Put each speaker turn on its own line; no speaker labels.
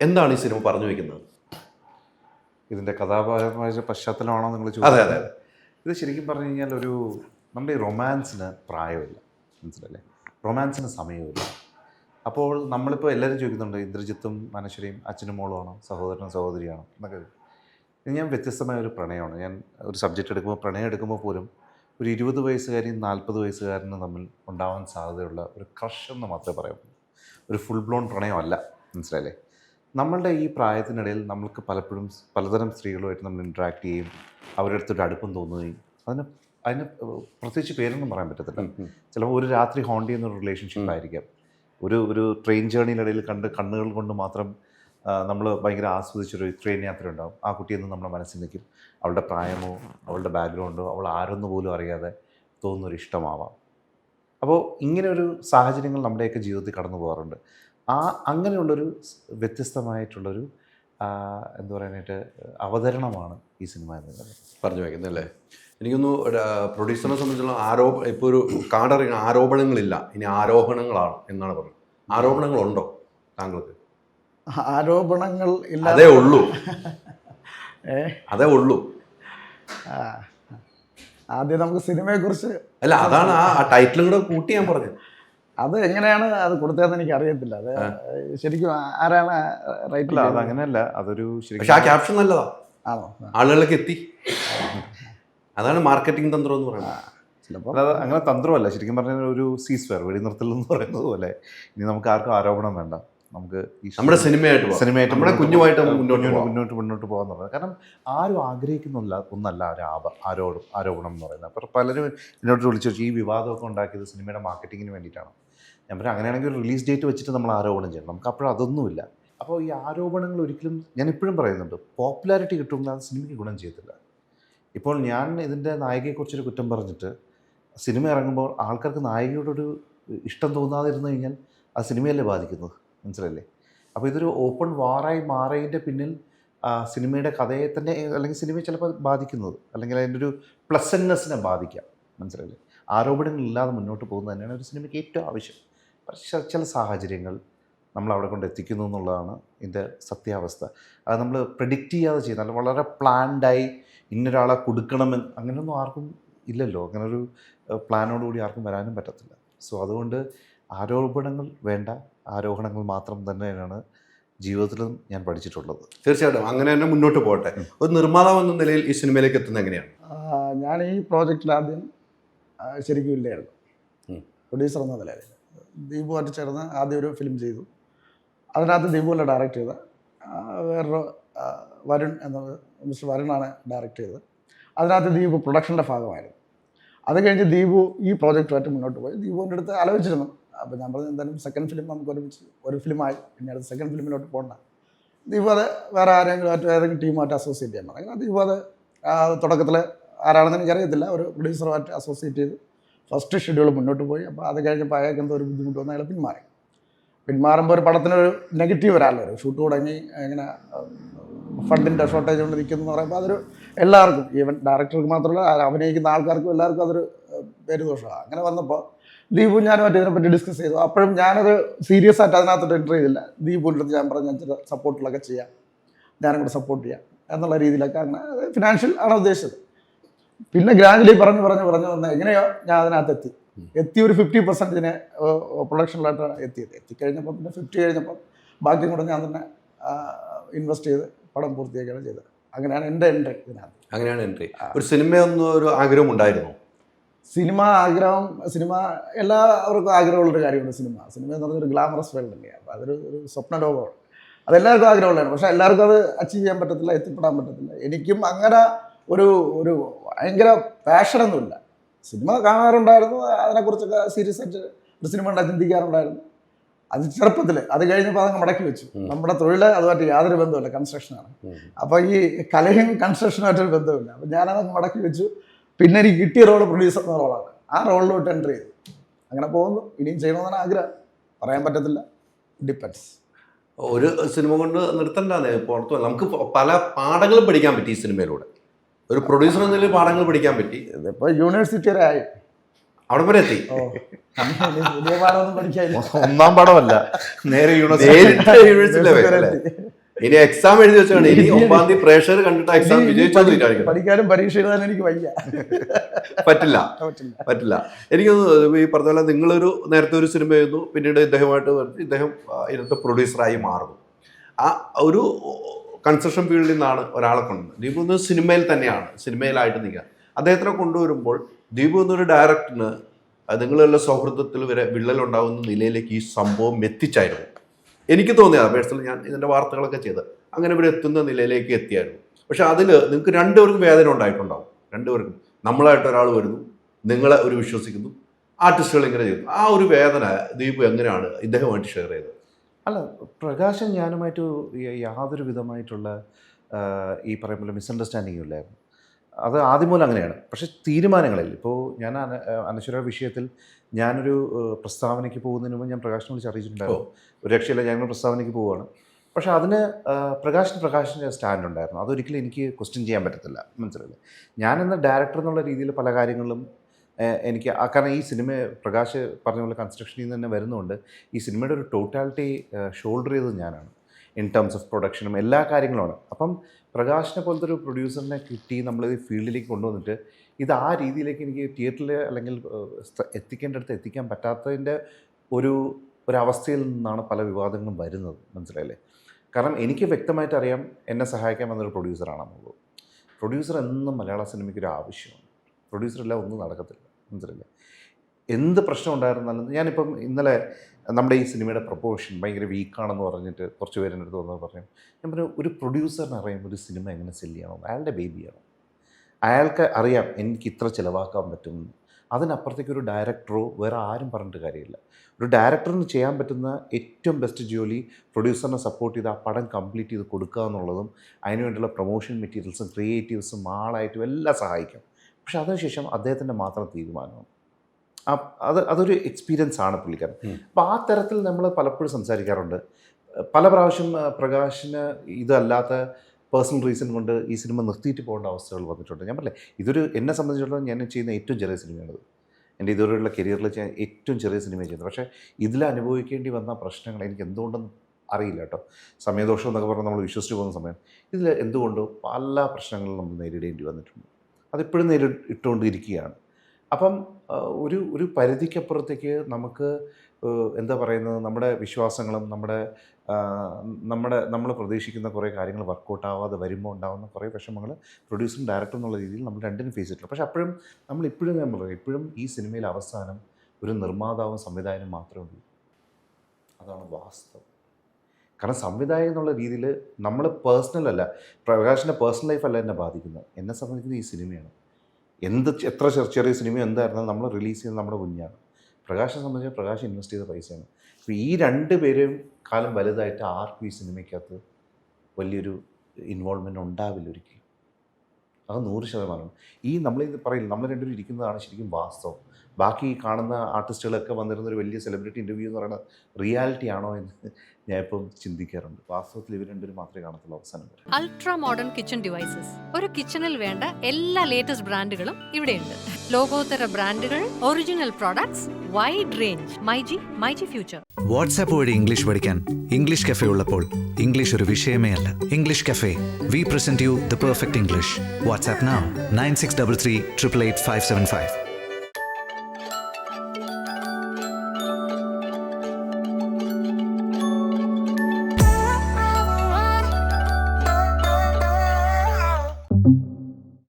എന്താണ് ഈ സിനിമ പറഞ്ഞു വെക്കുന്നത്?
ഇതിന്റെ കഥാപാത്രമായ പശ്ചാത്തലമാണോ നിങ്ങൾ
അതെ
ചോദിച്ചത്
അതെ അതെ.
ഇത് ശരിക്കും പറഞ്ഞു കഴിഞ്ഞാൽ ഒരു നമ്മുടെ ഈ റൊമാൻസിന് പ്രായമില്ല. മനസ്സിലല്ലേ? റൊമാൻസിന് സമയമില്ല. അപ്പോൾ നമ്മളിപ്പോൾ എല്ലാവരും ചോദിക്കുന്നുണ്ട് ഇന്ദ്രജിത്തും മനശ്വരിയും അച്ഛനും മോളുമാണോ? സഹോദരനും സഹോദരിയാണോ? എന്നൊക്കെ. ഞാൻ വ്യത്യസ്തമായ ഒരു പ്രണയമാണ്. ഞാൻ ഒരു സബ്ജക്റ്റ് എടുക്കുമ്പോൾ പ്രണയം എടുക്കുമ്പോൾ പോലും ഒരു ഇരുപത് വയസ്സുകാരിയും നാൽപ്പത് വയസ്സുകാരനും തമ്മിൽ ഉണ്ടാവാൻ സാധ്യതയുള്ള ഒരു ക്രഷ് എന്ന് മാത്രമേ പറയാൻ ഒരു ഫുൾ ബ്ലോൺ പ്രണയമല്ല. മനസ്സിലായില്ലേ നമ്മളുടെ ഈ പ്രായത്തിനിടയിൽ നമ്മൾക്ക് പലപ്പോഴും പലതരം സ്ത്രീകളുമായിട്ട് നമ്മൾ ഇൻട്രാക്ട് ചെയ്യും അവരുടെ അടുത്തൊരു അടുപ്പം തോന്നുകയും അതിന് അതിന് പ്രത്യേകിച്ച് പേരൊന്നും പറയാൻ പറ്റത്തില്ല. ചിലപ്പോൾ ഒരു രാത്രി ഹോണ്ട് ചെയ്യുന്ന ഒരു റിലേഷൻഷിപ്പ് ആയിരിക്കാം. ഒരു ഒരു ട്രെയിൻ ജേണിയിലിടയിൽ കണ്ട് കണ്ണുകൾ കൊണ്ട് മാത്രം നമ്മൾ ഭയങ്കര ആസ്വദിച്ചൊരു ട്രെയിൻ യാത്ര ഉണ്ടാകും ആ കുട്ടിയെന്ന് നമ്മുടെ മനസ്സിൽ നിൽക്കും. അവളുടെ പ്രായമോ അവളുടെ ബാക്ക്ഗ്രൗണ്ടോ അവൾ ആരെന്ന് പോലും അറിയാതെ തോന്നുന്നൊരു ഇഷ്ടമാവാം അപ്പോൾ ഇങ്ങനെ ഒരു സാഹചര്യങ്ങൾ നമ്മുടെയൊക്കെ ജീവിതത്തിൽ കടന്നു പോകാറുണ്ട് ആ അങ്ങനെയുള്ളൊരു വ്യത്യസ്തമായിട്ടുള്ളൊരു എന്താ പറയാനായിട്ട് അവതരണമാണ് ഈ സിനിമ എന്ന് പറയുന്നത്.
പറഞ്ഞു വയ്ക്കുന്നത് അല്ലേ? എനിക്കൊന്നു പ്രൊഡ്യൂസറിനെ സംബന്ധിച്ചുള്ള ആരോപ ഇപ്പോൾ ഒരു കാടറി ആരോപണങ്ങളില്ല. ഇനി ആരോപണങ്ങളാണ് എന്നാണ് പറഞ്ഞത്. ആരോപണങ്ങളുണ്ടോ താങ്കൾക്ക്?
ആരോപണങ്ങൾ ഇല്ല
അതേ ഉള്ളൂ. അതേ ഉള്ളൂ.
ആദ്യം നമുക്ക് സിനിമയെക്കുറിച്ച്
അല്ല അതാണ് ആ ആ ടൈറ്റിലും കൂടെ കൂട്ടി ഞാൻ പറഞ്ഞത്.
അത് എങ്ങനെയാണ് അത് കൊടുത്തതെന്ന് എനിക്ക് അറിയത്തില്ല അത് ശരിക്കും ആരാണ് റൈറ്റ്
അത് അങ്ങനെയല്ല. അതൊരു
പക്ഷെ ആ ക്യാപ്ഷൻ നല്ലതാ.
ആണോ?
ആളുകളിലേക്ക് എത്തി. അതാണ് മാർക്കറ്റിംഗ് തന്ത്രം എന്ന് പറയുന്നത്.
ചിലപ്പോൾ
അല്ലാതെ അങ്ങനെ തന്ത്രമല്ല. ശരിക്കും പറഞ്ഞാൽ ഒരു സീസ് ഫെയർ വെടിനിർത്തൽ എന്ന് പറയുന്നത് പോലെ ഇനി നമുക്ക് ആർക്കും ആരോപണം വേണ്ട. നമുക്ക്
നമ്മുടെ സിനിമയായിട്ട്.
സിനിമയായിട്ട്
നമ്മുടെ കുഞ്ഞുമായിട്ട് മുന്നോട്ട്
മുന്നോട്ട്. മുന്നോട്ട് പോകാന്ന് പറയുന്നത് കാരണം ആരും ആഗ്രഹിക്കുന്നില്ല ഒന്നല്ല ഒരു ആപ ആരോടും ആരോപണം എന്ന് പറയുന്നത്. അപ്പോൾ പലരും എന്നോട് വിളിച്ചു ചോദിച്ചു, ഈ വിവാദമൊക്കെ ഉണ്ടാക്കിയത് സിനിമയുടെ മാർക്കറ്റിങ്ങിന് വേണ്ടിയിട്ടാണ്? ഞാൻ പറഞ്ഞു അങ്ങനെയാണെങ്കിൽ റിലീസ് ഡേറ്റ് വെച്ചിട്ട് നമ്മൾ ആരോപണം ചെയ്യണം. നമുക്ക് അപ്പോഴും അതൊന്നുമില്ല. അപ്പോൾ ഈ ആരോപണങ്ങൾ ഒരിക്കലും ഞാൻ ഇപ്പോഴും പറയുന്നുണ്ട് പോപ്പുലാരിറ്റി കിട്ടുമ്പോൾ അത് സിനിമയ്ക്ക് ഗുണം ചെയ്യത്തില്ല. ഇപ്പോൾ ഞാൻ ഇതിന്റെ നായികയെക്കുറിച്ചൊരു കുറ്റം പറഞ്ഞിട്ട് സിനിമ ഇറങ്ങുമ്പോൾ ആൾക്കാർക്ക് നായികയോടൊരു ഇഷ്ടം തോന്നാതിരുന്നു കഴിഞ്ഞാൽ ആ സിനിമയല്ലേ ബാധിക്കുന്നത്? മനസ്സിലല്ലേ അപ്പോൾ ഇതൊരു ഓപ്പൺ വാറായി മാറിയതിന്റെ പിന്നിൽ സിനിമയുടെ കഥയെ തന്നെ അല്ലെങ്കിൽ സിനിമയെ ചിലപ്പോൾ ബാധിക്കുന്നത് അല്ലെങ്കിൽ അതിന്റെ ഒരു പ്ലസൻനെസ്സിനെ ബാധിക്കാം. മനസ്സിലല്ലേ ആരോപണങ്ങളില്ലാതെ മുന്നോട്ട് പോകുന്നത് തന്നെയാണ് ഒരു സിനിമയ്ക്ക് ഏറ്റവും ആവശ്യം. ചില സാഹചര്യങ്ങൾ നമ്മൾ അവിടെ കൊണ്ട് എത്തിക്കുന്നു എന്നുള്ളതാണ് ഇതിന്റെ സത്യാവസ്ഥ. അത് നമ്മൾ പ്രിഡിക്റ്റ് ചെയ്യാതെ ചെയ്യുന്ന. അല്ല വളരെ പ്ലാൻഡായി ഇന്നൊരാളെ കൊടുക്കണമെന്ന് അങ്ങനെയൊന്നും ആർക്കും ഇല്ലല്ലോ. അങ്ങനൊരു ഒരു പ്ലാനോടുകൂടി ആർക്കും വരാനും പറ്റത്തില്ല. സോ അതുകൊണ്ട് ആരോപണങ്ങൾ വേണ്ട. ആരോഹണങ്ങൾ മാത്രം തന്നെയാണ് ജീവിതത്തിലും ഞാൻ പഠിച്ചിട്ടുള്ളത്.
തീർച്ചയായിട്ടും. അങ്ങനെ തന്നെ മുന്നോട്ട് പോകട്ടെ. ഒരു നിർമ്മാതാവ് എന്ന നിലയിൽ ഈ സിനിമയിലേക്ക് എത്തുന്നത് എങ്ങനെയാണ്?
ഞാൻ ഈ പ്രോജക്റ്റിൽ ആദ്യം ശരിക്കും ഇല്ലായിരുന്നു. പ്രൊഡ്യൂസർ എന്ന നിലയിൽ. ദീപുമായിട്ട് ചേർന്ന് ആദ്യം ഒരു ഫിലിം ചെയ്തു. അതിനകത്ത് ദീപുവല്ല ഡയറക്റ്റ് ചെയ്തത് ആ, വേറൊരു വരുൺ എന്ന മിസ്റ്റർ വരുണാണ് ഡയറക്റ്റ് ചെയ്തത്. അതിനകത്ത് ദീപു പ്രൊഡക്ഷന്റെ ഭാഗമായിരുന്നു. അത് കഴിഞ്ഞ് ദീപു ഈ പ്രോജക്റ്റുമായിട്ട് മുന്നോട്ട് പോയി. ദീപുവിന്റെ അടുത്ത് ആലോചിച്ചിരുന്നു. അപ്പോൾ ഞാൻ പറഞ്ഞു എന്തായാലും സെക്കൻഡ് ഫിലിം നമുക്ക് ഒരുമിച്ച് ഒരു ഫിലിമായി പിന്നെ അടുത്ത സെക്കൻഡ് ഫിലിമിലോട്ട് പോകണ്ട ദീപു അത് വേറെ ആരെങ്കിലും ആയിട്ട് ഏതെങ്കിലും ടീമായിട്ട് അസോസിയേറ്റ് ചെയ്യാൻ പറഞ്ഞു. ദീപു അത് തുടക്കത്തിൽ ആരാണെന്ന് എനിക്കറിയത്തില്ല. ഒരു പ്രൊഡ്യൂസറുമായിട്ട് അസോസിയേറ്റ് ചെയ്ത്. ഫസ്റ്റ് ഷെഡ്യൂൾ മുന്നോട്ട് പോയി. അപ്പോൾ അത് കഴിഞ്ഞപ്പോൾ അയാൾക്ക് എന്തോ ഒരു ബുദ്ധിമുട്ട് വന്ന് അയാൾ പിന്മാറി. പിന്മാറുമ്പോൾ ഒരു പടത്തിനൊരു നെഗറ്റീവ് വരാമല്ലോ ഒരു ഷൂട്ട് തുടങ്ങി ഇങ്ങനെ ഫണ്ടിന്റെ ഷോർട്ടേജ് കൊണ്ട് നിൽക്കുന്നു എന്ന് പറയുമ്പോൾ അതൊരു എല്ലാവർക്കും ഈവൻ ഡയറക്ടർക്ക് മാത്രമല്ല അഭിനയിക്കുന്ന ആൾക്കാർക്കും എല്ലാവർക്കും അതൊരു പേര് ദോഷമാണ്. അങ്ങനെ വന്നപ്പോൾ ദീപു ഞാനും മറ്റേ ഇതിനെപ്പറ്റി ഡിസ്കസ് ചെയ്തു. അപ്പോഴും ഞാനത് സീരിയസ് ആയിട്ട് അതിനകത്തോട്ട് എന്റർ ചെയ്തില്ല. ദീപുവിന്റെ അടുത്ത് ഞാൻ പറഞ്ഞു ഞാൻ സപ്പോർട്ടിലൊക്കെ ചെയ്യാം. ഞാനും കൂടെ സപ്പോർട്ട് ചെയ്യാം. എന്നുള്ള രീതിയിലൊക്കെ അങ്ങനെ ഫിനാൻഷ്യൽ ആണ് ഉദ്ദേശിച്ചത്. പിന്നെ ഗ്രാജുവലി പറഞ്ഞു പറഞ്ഞു പറഞ്ഞു വന്ന് എങ്ങനെയോ ഞാൻ അതിനകത്ത് എത്തി എത്തി ഒരു ഫിഫ്റ്റി പെർസെന്റിന് പ്രൊഡക്ഷനിലായിട്ടാണ് എത്തിയത്. എത്തിക്കഴിഞ്ഞപ്പോൾ പിന്നെ ഫിഫ്റ്റി കഴിഞ്ഞപ്പോൾ ബാക്കി കൂടെ ഞാൻ തന്നെ ഇൻവെസ്റ്റ് ചെയ്ത് പടം പൂർത്തിയാക്കുകയാണ് ചെയ്തത്. അങ്ങനെയാണ് എന്റെ എൻട്രി ഇതിനകത്ത്.
അങ്ങനെയാണ് എൻട്രി ഒരു സിനിമയൊന്നും ഒരു ആഗ്രഹം ഉണ്ടായിരുന്നു?
സിനിമ ആഗ്രഹം സിനിമ എല്ലാവർക്കും ആഗ്രഹമുള്ളൊരു കാര്യമാണ് സിനിമ. സിനിമ എന്ന് പറഞ്ഞൊരു ഗ്ലാമറസ് വേൾഡ് അല്ലേ അപ്പോൾ അതൊരു ഒരു സ്വപ്ന ലോകമാണ്. അതെല്ലാവർക്കും ആഗ്രഹമുള്ളതാണ്. പക്ഷേ എല്ലാവർക്കും അത് അച്ചീവ് ചെയ്യാൻ പറ്റത്തില്ല എത്തിപ്പെടാൻ പറ്റത്തില്ല. എനിക്കും അങ്ങനെ ഒരു ഒരു ഭയങ്കര പാഷനൊന്നുമില്ല സിനിമ കാണാറുണ്ടായിരുന്നു അതിനെക്കുറിച്ചൊക്കെ സീരിയസ് ആയിട്ട് ഒരു സിനിമ ഉണ്ടായി ചിന്തിക്കാറുണ്ടായിരുന്നു. അത് ചെറുപ്പത്തിൽ അത് കഴിഞ്ഞപ്പോൾ അതങ്ങ് മടക്കി വെച്ചു. നമ്മുടെ തൊഴിൽ അതുമായിട്ട് യാതൊരു ബന്ധമില്ല കൺസ്ട്രക്ഷനാണ് അപ്പോൾ ഈ കലയും കൺസ്ട്രക്ഷനുമായിട്ടൊരു ബന്ധമില്ല അപ്പോൾ ഞാനതങ്ങ് മടക്കി വെച്ചു. പിന്നെ എനിക്ക് കിട്ടിയ റോൾ പ്രൊഡ്യൂസർ എന്ന റോളാണ് ആ റോളിലോട്ട് എന്റർ ചെയ്തു. അങ്ങനെ പോകുന്നു. ഇനിയും ചെയ്യണമെന്നാണ് ആഗ്രഹം. പറയാൻ പറ്റത്തില്ല. ഡിപ്പെൻസ്
ഒരു സിനിമ കൊണ്ട് നിർത്തണ്ടാന്നേ പുറത്തു നമുക്ക് പല പാഠങ്ങളും പഠിക്കാൻ പറ്റി ഈ സിനിമയിലൂടെ. ഒരു പ്രൊഡ്യൂസർ എന്ന നിലയിൽ പാഠങ്ങൾ പഠിക്കാൻ പറ്റി.
ഇതിപ്പോ യൂണിവേഴ്സിറ്റി വരെ ആയി.
അവിടെ വരെ എത്തി.
പുതിയ പഠിക്കാനില്ല.
ഒന്നാം പാഠമല്ല നേരെ യൂണിവേഴ്സിറ്റി
യൂണിവേഴ്സിറ്റി ഇനി എക്സാം എഴുതി വെച്ചാണ്. ഇനി ഒമ്പതാം തീയതി പ്രേക്ഷകർ കണ്ടിട്ട് എക്സാം വിജയിച്ചു
പഠിക്കാനും പരീക്ഷ എഴുതാനും എനിക്ക് വയ്യ.
പറ്റില്ല.
പറ്റില്ല.
എനിക്കൊന്ന് എനിക്ക് ഈ പറഞ്ഞ പോലെ നിങ്ങളൊരു നേരത്തെ ഒരു സിനിമ ചെയ്യുന്നു പിന്നീട് ഇദ്ദേഹമായിട്ട് ഇദ്ദേഹം ഇന്നത്തെ ഇതിനകത്ത് പ്രൊഡ്യൂസറായി മാറുന്നു. ആ ഒരു കൺസ്ട്രക്ഷൻ ഫീൽഡിൽ നിന്നാണ് ഒരാളെ കൊണ്ടുവന്നത്. ദീപു ഒന്ന് സിനിമയിൽ തന്നെയാണ് സിനിമയിലായിട്ട് നിൽക്കുക. അദ്ദേഹത്തിനെ കൊണ്ടുവരുമ്പോൾ ദീപു എന്നൊരു ഡയറക്ടറിന് നിങ്ങളുള്ള സൗഹൃദത്തിൽ വരെ വിള്ളലുണ്ടാകുന്ന നിലയിലേക്ക് ഈ സംഭവം എത്തിച്ചായിരുന്നു. എനിക്ക് തോന്നിയതാണ് പേഴ്സണലി ഞാൻ ഇതിന്റെ വാർത്തകളൊക്കെ ചെയ്ത് അങ്ങനെ ഇവർ എത്തുന്ന നിലയിലേക്ക് എത്തിയായിരുന്നു. പക്ഷെ അതിൽ നിങ്ങൾക്ക് രണ്ടുപേർക്കും വേദന ഉണ്ടായിട്ടുണ്ടാവും. രണ്ടുപേർക്കും. നമ്മളായിട്ട് ഒരാൾ വരുന്നു നിങ്ങളെ ഒരു വിശ്വസിക്കുന്നു ആർട്ടിസ്റ്റുകൾ ഇങ്ങനെ ചെയ്യുന്നു. ആ ഒരു വേദന ദീപു എങ്ങനെയാണ് ഇദ്ദേഹമായിട്ട് ഷെയർ ചെയ്തത്?
അല്ല പ്രകാശൻ ഞാനുമായിട്ട് യാതൊരു വിധമായിട്ടുള്ള ഈ പറയുമ്പോൾ മിസ്അണ്ടർസ്റ്റാൻഡിങ്ങും ഇല്ലായിരുന്നു അത് ആദ്യം മൂലം അങ്ങനെയാണ്. പക്ഷെ തീരുമാനങ്ങളിൽ ഇപ്പോൾ ഞാൻ അനശ്വര വിഷയത്തിൽ ഞാനൊരു പ്രസ്താവനയ്ക്ക് പോകുന്നതിന് മുമ്പ് ഞാൻ പ്രകാശനെ വിളിച്ച് അറിയിച്ചിട്ടുണ്ടായിരുന്നു. ഒരു രക്ഷയില്ല ഞങ്ങൾ പ്രസ്താവനയ്ക്ക് പോവുകയാണ് പക്ഷേ അതിന് പ്രകാശൻ പ്രകാശിന് പ്രകാശിന്റെ സ്റ്റാൻഡ് ഉണ്ടായിരുന്നു. അതൊരിക്കലും എനിക്ക് ക്വസ്റ്റ്യൻ ചെയ്യാൻ പറ്റത്തില്ല. മനസ്സിലായില്ലേ? ഞാനെന്ന ഡയറക്ടർ എന്നുള്ള രീതിയിൽ പല കാര്യങ്ങളിലും എനിക്ക് ആ- കാരണം ഈ സിനിമ പ്രകാശ് പറഞ്ഞ പോലെ കൺസ്ട്രക്ഷനിൽ നിന്ന് തന്നെ വരുന്നതുകൊണ്ട് ഈ സിനിമയുടെ ഒരു ടോട്ടാലിറ്റി ഷോൾഡർ ചെയ്തത് ഞാനാണ്. ഇൻ ടേംസ് ഓഫ് പ്രൊഡക്ഷനും എല്ലാ കാര്യങ്ങളുമാണ്. അപ്പം പ്രകാശിനെ പോലത്തെ ഒരു പ്രൊഡ്യൂസറിനെ കിട്ടി നമ്മൾ ഈ ഫീൽഡിലേക്ക് കൊണ്ടുവന്നിട്ട് ഇത് ആ രീതിയിലേക്ക് എനിക്ക് തിയേറ്ററിൽ അല്ലെങ്കിൽ എത്തിക്കേണ്ടടുത്ത് എത്തിക്കാൻ പറ്റാത്തതിന്റെ ഒരു ഒരവസ്ഥയിൽ നിന്നാണ് പല വിവാദങ്ങളും വരുന്നത്. മനസ്സിലായില്ലേ? കാരണം എനിക്ക് വ്യക്തമായിട്ട് അറിയാം എന്നെ സഹായിക്കാൻ വന്നൊരു പ്രൊഡ്യൂസറാണെന്നുള്ളത് പ്രൊഡ്യൂസർ എന്നും മലയാള സിനിമയ്ക്ക് ഒരു ആവശ്യമാണ്. പ്രൊഡ്യൂസർ പ്രൊഡ്യൂസറില്ല ഒന്നും നടക്കത്തില്ല. മനസ്സിലായില്ലേ? എന്ത് പ്രശ്നം ഉണ്ടായിരുന്നാലും ഞാനിപ്പം ഇന്നലെ നമ്മുടെ ഈ സിനിമയുടെ പ്രൊപ്പോഷൻ ഭയങ്കര വീക്കാണെന്ന് പറഞ്ഞിട്ട് കുറച്ച് പേര് എന്റെ അടുത്ത് വന്നത് പറഞ്ഞു ഞാൻ പറഞ്ഞു ഒരു പ്രൊഡ്യൂസറിന് അറിയാം ഒരു സിനിമ എങ്ങനെ സെൽ ചെയ്യണം? അയാളുടെ ബേബിയാണ് അയാൾക്ക് അറിയാം എനിക്ക് ഇത്ര ചിലവാക്കാൻ പറ്റും. അതിനപ്പുറത്തേക്ക് ഒരു ഡയറക്ടറോ വേറെ ആരും പറഞ്ഞിട്ട് കാര്യമില്ല. ഒരു ഡയറക്ടറിന് ചെയ്യാൻ പറ്റുന്ന ഏറ്റവും ബെസ്റ്റ് ജോലി പ്രൊഡ്യൂസറിനെ സപ്പോർട്ട് ചെയ്ത് ആ പടം കംപ്ലീറ്റ് ചെയ്ത് കൊടുക്കുക എന്നുള്ളതും അതിനുവേണ്ടിയുള്ള പ്രൊമോഷൻ മെറ്റീരിയൽസും ക്രിയേറ്റീവ്സും ആളായിട്ടും എല്ലാം സഹായിക്കും. പക്ഷെ അതിനുശേഷം അദ്ദേഹത്തിന്റെ മാത്രം തീരുമാനമാണ്. ആ അത് അതൊരു എക്സ്പീരിയൻസ് ആണ് പുള്ളിക്കാരൻ. അപ്പോൾ ആ തരത്തിൽ നമ്മൾ പലപ്പോഴും സംസാരിക്കാറുണ്ട്. പല പ്രാവശ്യം പ്രകാശിന് ഇതല്ലാത്ത പേഴ്സണൽ റീസൺ കൊണ്ട് ഈ സിനിമ നിർത്തിയിട്ട് പോകേണ്ട അവസ്ഥകൾ വന്നിട്ടുണ്ട്. ഞാൻ പറഞ്ഞില്ലേ ഇതൊരു എന്നെ സംബന്ധിച്ചിടത്തോളം ഞാൻ ചെയ്യുന്ന ഏറ്റവും ചെറിയ സിനിമയാണിത്. എന്റെ ഇതുവരെയുള്ള കരിയറിൽ ഞാൻ ഏറ്റവും ചെറിയ സിനിമ ചെയ്തത് പക്ഷേ ഇതിൽ അനുഭവിക്കേണ്ടി വന്ന പ്രശ്നങ്ങൾ എനിക്ക് എന്തുകൊണ്ടെന്ന് അറിയില്ല കേട്ടോ. സമയദോഷം എന്നൊക്കെ പറഞ്ഞാൽ നമ്മൾ വിശ്വസിച്ച് പോകുന്ന സമയം. ഇതിൽ എന്തുകൊണ്ടോ പല പ്രശ്നങ്ങളും നമ്മൾ നേരിടേണ്ടി വന്നിട്ടുണ്ട്. അതിപ്പോഴും നേരി ഇട്ടുകൊണ്ടിരിക്കുകയാണ്. അപ്പം ഒരു ഒരു പരിധിക്കപ്പുറത്തേക്ക് നമുക്ക് എന്താ പറയുന്നത് നമ്മുടെ വിശ്വാസങ്ങളും നമ്മുടെ നമ്മുടെ നമ്മൾ പ്രതീക്ഷിക്കുന്ന കുറേ കാര്യങ്ങൾ വർക്കൗട്ട് ആവാതെ വരുമ്പോൾ ഉണ്ടാകുന്ന കുറേ വിഷമങ്ങൾ പ്രൊഡ്യൂസറും ഡയറക്ടർ എന്നുള്ള രീതിയിൽ നമ്മൾ രണ്ടിനും ഫേസ് ചെയ്തിട്ടില്ല. പക്ഷേ അപ്പോഴും നമ്മൾ ഇപ്പോഴും ഞാൻ പറയും ഇപ്പോഴും ഈ സിനിമയിൽ അവസാനം ഒരു നിർമ്മാതാവും സംവിധായകനും മാത്രമേ ഉള്ളൂ. അതാണ് വാസ്തവം. കാരണം സംവിധായകൻ എന്നുള്ള രീതിയിൽ നമ്മൾ പേഴ്സണൽ അല്ല പ്രകാശിന്റെ പേഴ്സണൽ ലൈഫ് അല്ല എന്നെ ബാധിക്കുന്നത്. എന്നെ സംബന്ധിക്കുന്ന ഈ സിനിമയാണ്. എന്ത് എത്ര ചെറിയ സിനിമ എന്തായിരുന്നാലും നമ്മൾ റിലീസ് ചെയ്യുന്നത് നമ്മുടെ കുഞ്ഞാണ് പ്രകാശിനെ സംബന്ധിച്ച് പ്രകാശ് ഇൻവെസ്റ്റ് ചെയ്ത പൈസയാണ്. അപ്പോൾ ഈ രണ്ട് പേരും കാലം വലുതായിട്ട് ആർക്കും ഈ സിനിമയ്ക്കകത്ത് വലിയൊരു ഇൻവോൾവ്മെന്റ് ഉണ്ടാവില്ല ഒരിക്കലും. അത് നൂറ് ശതമാനമാണ്. ഈ നമ്മളിത് പറയില്ല നമ്മൾ രണ്ടുപേരും ഇരിക്കുന്നതാണ് ശരിക്കും വാസ്തവം. ബാക്കി കാണുന്ന ആർട്ടിസ്റ്റുകളൊക്കെ വന്നിരുന്ന ഒരു വലിയ സെലിബ്രിറ്റി ഇന്റർവ്യൂ എന്ന് പറയുന്നത് റിയാലിറ്റി ആണോ എന്ന് ഞാൻ ഇപ്പം ചിന്തിക്കാറുണ്ട്. വാസ്തവത്തിൽ ഇവർ രണ്ടുപേരും മാത്രമേ കാണത്തുള്ളൂ അവസാനം വരെ.
അൾട്രാ മോഡേൺ കിച്ചൺ ഡിവൈസസ് ഒരു കിച്ചണിൽ വേണ്ട എല്ലാ ലേറ്റസ്റ്റ് ബ്രാൻഡുകളും ഇവിടെയുണ്ട്. ലോകോത്തര ബ്രാൻഡുകൾ original products wide range myG myG future
WhatsApp വഴി ഇംഗ്ലീഷ് പഠിക്കാൻ ഇംഗ്ലീഷ് കഫേ ഉള്ളപ്പോൾ ഇംഗ്ലീഷ് ഒരു വിഷയമേ അല്ല. English cafe we present you the perfect English WhatsApp nine six double three triple eight five seven five